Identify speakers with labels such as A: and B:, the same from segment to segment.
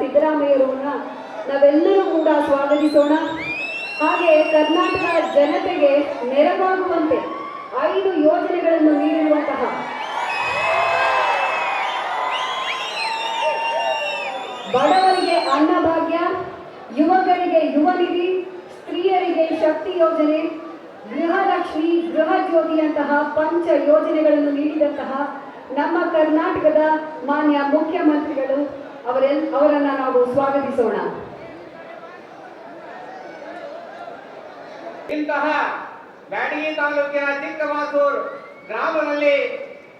A: ಸಿದ್ದರಾಮಯ್ಯರವನ್ನ ನಾವೆಲ್ಲರೂ ಕೂಡ ಸ್ವಾಗತಿಸೋಣ. ಹಾಗೆ ಕರ್ನಾಟಕ ಜನತೆಗೆ ನೆರವಾಗುವಂತೆ ಐದು ಯೋಜನೆಗಳನ್ನು ನೀಡಿರುವಂತಹ ಬಡವರಿಗೆ ಅನ್ನಭಾಗ್ಯ, ಯುವಕರಿಗೆ ಯುವ ನಿಧಿ ಸ್ತ್ರೀಯರಿಗೆ ಶಕ್ತಿ ಯೋಜನೆ, ಗೃಹಲಕ್ಷ್ಮಿ ಗೃಹ ಜ್ಯೋತಿಯಂತಹ ಪಂಚ ಯೋಜನೆಗಳನ್ನು ನೀಡಿದಂತಹ ನಮ್ಮ ಕರ್ನಾಟಕದ ಮಾನ್ಯ ಮುಖ್ಯಮಂತ್ರಿಗಳು ಅವರೆಲ್ ಅವರನ್ನ ನಾವು ಸ್ವಾಗತಿಸೋಣ.
B: ಇಂತಹ ಬ್ಯಾಡಗಿ ತಾಲೂಕಿನ ಚಿಕ್ಕಮಾಸೂರ್ ಗ್ರಾಮದಲ್ಲಿ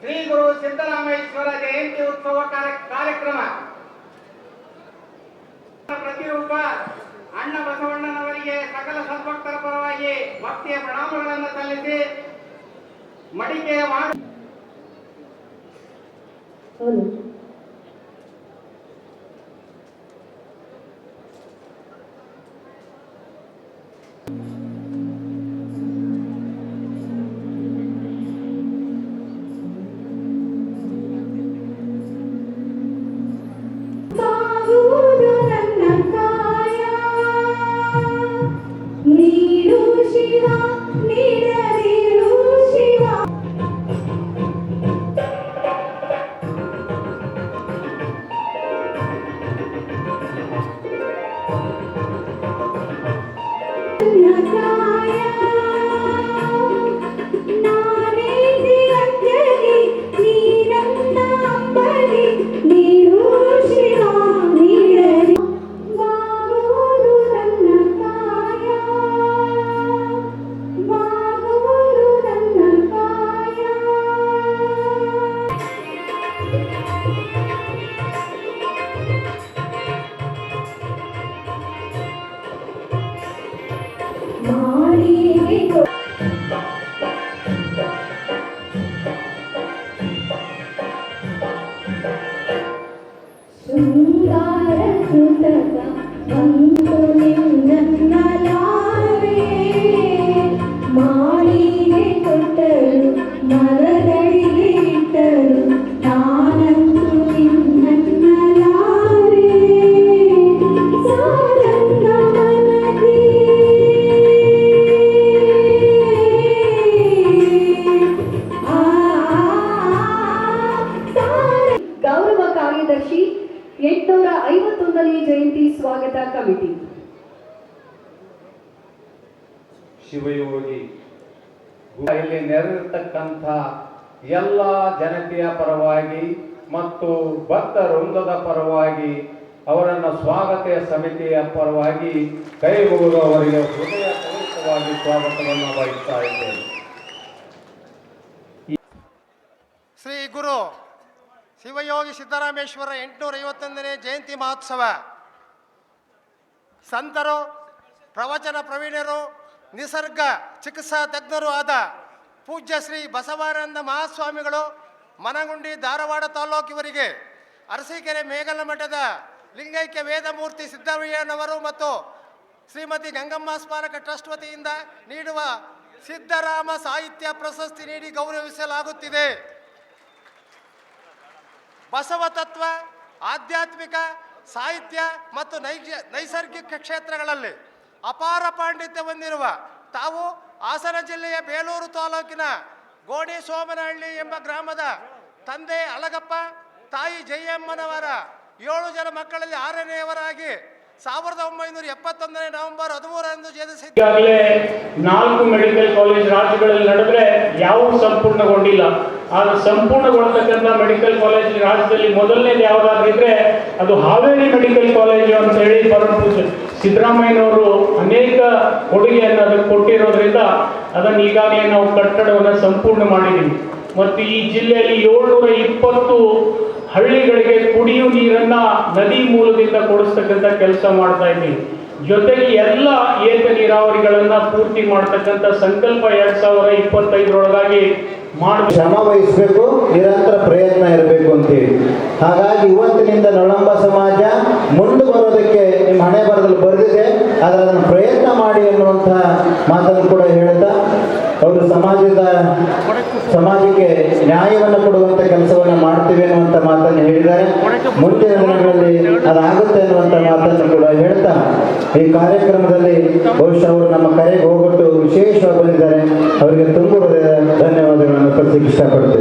B: ಶ್ರೀ ಗುರು ಸಿದ್ದರಾಮೇಶ್ವರ ಜಯಂತಿ ಉತ್ಸವ ಕಾರ್ಯ- ಕಾರ್ಯಕ್ರಮ. ಪ್ರತಿರೂಪ ಅಣ್ಣ ಬಸವಣ್ಣನವರಿಗೆ ಸಕಲ ಸದ್ಭಕ್ತರ ಪರವಾಗಿ ಭಕ್ತಿಯ ಪ್ರಣಾಮಗಳನ್ನು ಸಲ್ಲಿಸಿ ಮಡಿಕೆಯ ಮಾಡಿ
A: Yeah. i'm ಐವತ್ತೊಂದನೇ ಜಯಂತಿ ಸ್ವಾಗತ ಕಮಿಟಿ.
C: ಶಿವಯೋಗಿ ಇಲ್ಲಿ ನೆರೆದಿರ್ತಕ್ಕಂಥ ಎಲ್ಲ ಜನತೆಯ ಪರವಾಗಿ ಮತ್ತು ಭಕ್ತ ವೃಂದದ ಪರವಾಗಿ ಅವರನ್ನು ಸ್ವಾಗತ ಸಮಿತಿಯ ಪರವಾಗಿ ಕೈ ಮುಗಿದು ಅವರಿಗೆ ಹೃದಯ ಪೂರ್ವಕವಾಗಿ ಸ್ವಾಗತವನ್ನು ಬಯಸ್ತಾ ಇದ್ದೇನೆ.
D: ಶ್ರೀ ಗುರು ಶಿವಯೋಗಿ ಸಿದ್ದರಾಮೇಶ್ವರ ಎಂಟುನೂರ ಐವತ್ತೊಂದನೇ ಜಯಂತಿ ಮಹೋತ್ಸವ. ಸಂತರು, ಪ್ರವಚನ ಪ್ರವೀಣರು, ನಿಸರ್ಗ ಚಿಕಿತ್ಸಾ ತಜ್ಞರು ಆದ ಪೂಜ್ಯ ಶ್ರೀ ಬಸವಾನಂದ ಮಹಾಸ್ವಾಮಿಗಳು ಮನಗುಂಡಿ ಧಾರವಾಡ ತಾಲೂಕಿವರಿಗೆ ಅರಸೀಕೆರೆ ಮೇಘಲ ಮಠದ ಲಿಂಗೈಕ್ಯ ವೇದಮೂರ್ತಿ ಸಿದ್ದರಾಮಯ್ಯನವರು ಮತ್ತು ಶ್ರೀಮತಿ ಗಂಗಮ್ಮ ಸ್ಮಾರಕ ಟ್ರಸ್ಟ್ ವತಿಯಿಂದ ನೀಡುವ ಸಿದ್ದರಾಮ ಸಾಹಿತ್ಯ ಪ್ರಶಸ್ತಿ ನೀಡಿ ಗೌರವಿಸಲಾಗುತ್ತಿದೆ. ಬಸವ ತತ್ವ ಆಧ್ಯಾತ್ಮಿಕ, ಸಾಹಿತ್ಯ ಮತ್ತು ನೈಜ, ನೈಸರ್ಗಿಕ ಕ್ಷೇತ್ರಗಳಲ್ಲಿ ಅಪಾರ ಪಾಂಡಿತ್ಯ ಹೊಂದಿರುವ ತಾವು ಹಾಸನ ಜಿಲ್ಲೆಯ ಬೇಲೂರು ತಾಲೂಕಿನ ಗೋಡಿ ಸೋಮನಹಳ್ಳಿ ಎಂಬ ಗ್ರಾಮದ ತಂದೆ ಅಳಗಪ್ಪ, ತಾಯಿ ಜಯಮ್ಮನವರ ಏಳು ಜನ ಮಕ್ಕಳಲ್ಲಿ ಆರನೆಯವರಾಗಿ ಸಾವಿರದ ಒಂಬೈನೂರ ಎಪ್ಪತ್ತೊಂದನೇ ನವೆಂಬರ್ ಹದಿಮೂರರಂದು ಜನಿಸಿದ್ದ
E: ಈಗಾಗಲೇ ನಾಲ್ಕು ಮೆಡಿಕಲ್ ಕಾಲೇಜ್ ರಾಜ್ಯಗಳಲ್ಲಿ ನಡೆದ್ರೆ ಯಾವ ಸಂಪೂರ್ಣಗೊಂಡಿಲ್ಲ. ಆದ್ರೆ ಸಂಪೂರ್ಣಗೊಳ್ತಕ್ಕಂಥ ಮೆಡಿಕಲ್ ಕಾಲೇಜ್ ರಾಜ್ಯದಲ್ಲಿ ಮೊದಲನೇದು ಯಾವುದಾದ್ರಿದ್ರೆ ಅದು ಹಾವೇರಿ ಮೆಡಿಕಲ್ ಕಾಲೇಜು ಅಂತ ಹೇಳಿ ಪರಮ ಸಿದ್ದರಾಮಯ್ಯನವರು ಅನೇಕ ಕೊಡುಗೆಯನ್ನು ಅದಕ್ಕೆ ಕೊಟ್ಟಿರೋದ್ರಿಂದ ಅದನ್ನು ಈಗಾಗಲೇ ನಾವು ಕಟ್ಟಡವನ್ನು ಸಂಪೂರ್ಣ ಮಾಡಿದ್ದೀವಿ. ಮತ್ತು ಈ ಜಿಲ್ಲೆಯಲ್ಲಿ ಏಳ್ನೂರ ಇಪ್ಪತ್ತು ಹಳ್ಳಿಗಳಿಗೆ ಕುಡಿಯುವ ನೀರನ್ನ ನದಿ ಮೂಲದಿಂದ ಕೊಡಿಸ್ತಕ್ಕಂಥ ಕೆಲಸ ಮಾಡ್ತಾ ಇದ್ದೀವಿ. ಜೊತೆಗೆ ಎಲ್ಲ ಏತ ನೀರಾವರಿಗಳನ್ನು ಪೂರ್ತಿ ಮಾಡ್ತಕ್ಕಂಥ ಸಂಕಲ್ಪ ಎರಡು ಸಾವಿರದ ಇಪ್ಪತ್ತೈದರೊಳಗಾಗಿ ಮಾಡಬೇಕು
F: ಶ್ರಮ ವಹಿಸಬೇಕು, ನಿರಂತರ ಪ್ರಯತ್ನ ಇರಬೇಕು ಅಂತೇಳಿ. ಹಾಗಾಗಿ ಇವತ್ತಿನಿಂದ ನಳಂಬ ಸಮಾಜ ಮುಂದೆ ಬರೋದಕ್ಕೆ, ನಿಮ್ಮ ಹಣೆ ಬರದಲ್ಲಿ ಬರೆದಿದೆ, ಆದರೆ ಅದನ್ನು ಪ್ರಯತ್ನ ಮಾಡಿ ಎನ್ನುವಂತಹ ಮಾತನ್ನು ಕೂಡ ಹೇಳ್ತಾ ಅವರು ಸಮಾಜದ, ಸಮಾಜಕ್ಕೆ ನ್ಯಾಯವನ್ನು ಕೊಡುವಂಥ ಕೆಲಸವನ್ನು ಮಾಡ್ತೀವಿ ಅನ್ನುವಂಥ ಮಾತನ್ನು ಹೇಳಿದ್ದಾರೆ. ಮುಂದಿನ ದಿನಗಳಲ್ಲಿ ಅದಾಗುತ್ತೆ ಅನ್ನುವಂಥ ಮಾತನ್ನು ಕೂಡ ಹೇಳ್ತಾ, ಈ ಕಾರ್ಯಕ್ರಮದಲ್ಲಿ ಬಹುಶಃ ಅವರು ನಮ್ಮ ಕರೆಗೆ ಹೋಗ್ಬಿಟ್ಟು ವಿಶೇಷವಾಗಿ ಬಂದಿದ್ದಾರೆ. ಅವರಿಗೆ ತುಂಬ ಹೃದಯದ
B: চিকিৎসা করতে